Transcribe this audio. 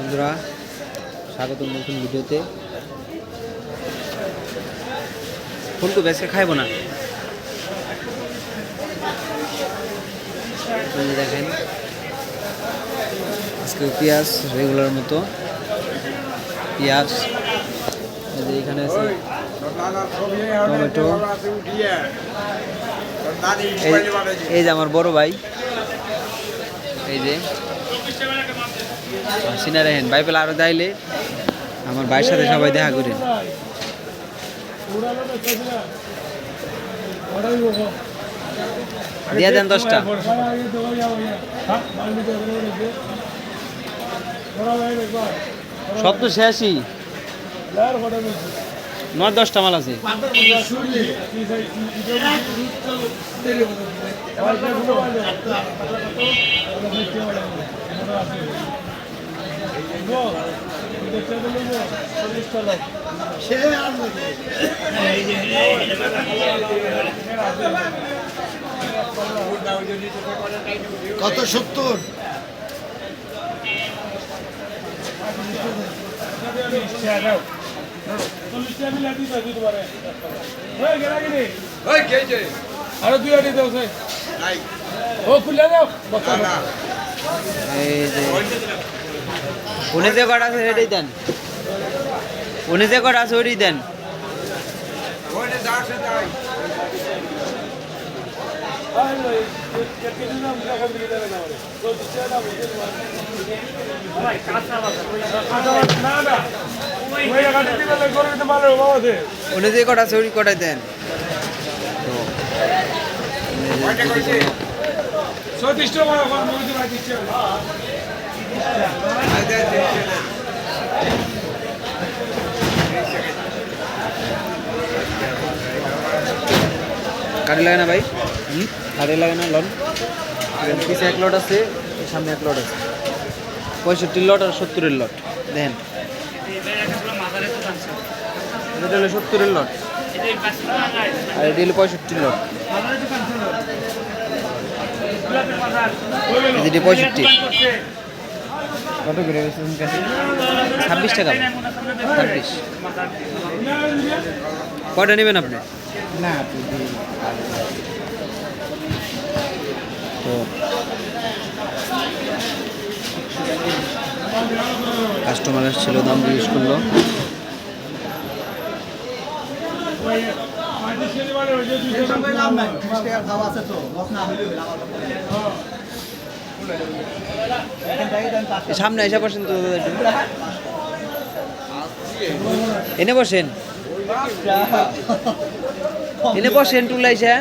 বন্ধুরা স্বাগত নতুন ভিডিওতে। ফোন তো আজকে খাইবো না। দেখেন, আজকে পেঁয়াজ রেগুলার মতো। পেঁয়াজ এখানে আছে টমেটো। এই যে আমার বড় ভাই। এই যে পেলে যাইলে আমার ভাইয়ের সাথে সবাই দেখা করেন। দিয়ে দেন দশটা। সব তো শেষই। নয় দশটা মাল আছে। কত সত্তর? আরও দুই আটি দাও ও খুলে দাও। বক্তা এই যে উনি যে কটা আছে সেটাই দেন। উনি যে কটা আছে ওটাই দেন। না না। উনি কটা আছে কটাই দেন। কাটে লাগে না ভাই? কাটে লাগে না, লন। পিছে এক লট আছে, সামনে এক লট আছে। পঁয়ষট্টির লট আর সত্তরের লট। দেখেন এটা হলো সত্তরের লট আর এটা হলো পঁয়ষট্টির লট এই যেটি পঁয়ষট্টি। কত করে ছাব্বিশ টাকা। ছাব্বিশ। কয়টা নেবেন আপনি? না তো কাস্টমার ছিল দাম জিজ্ঞেস করল। সামনে এসে বসেন তো এনে বসেন। এনে বসেন টুলাইসা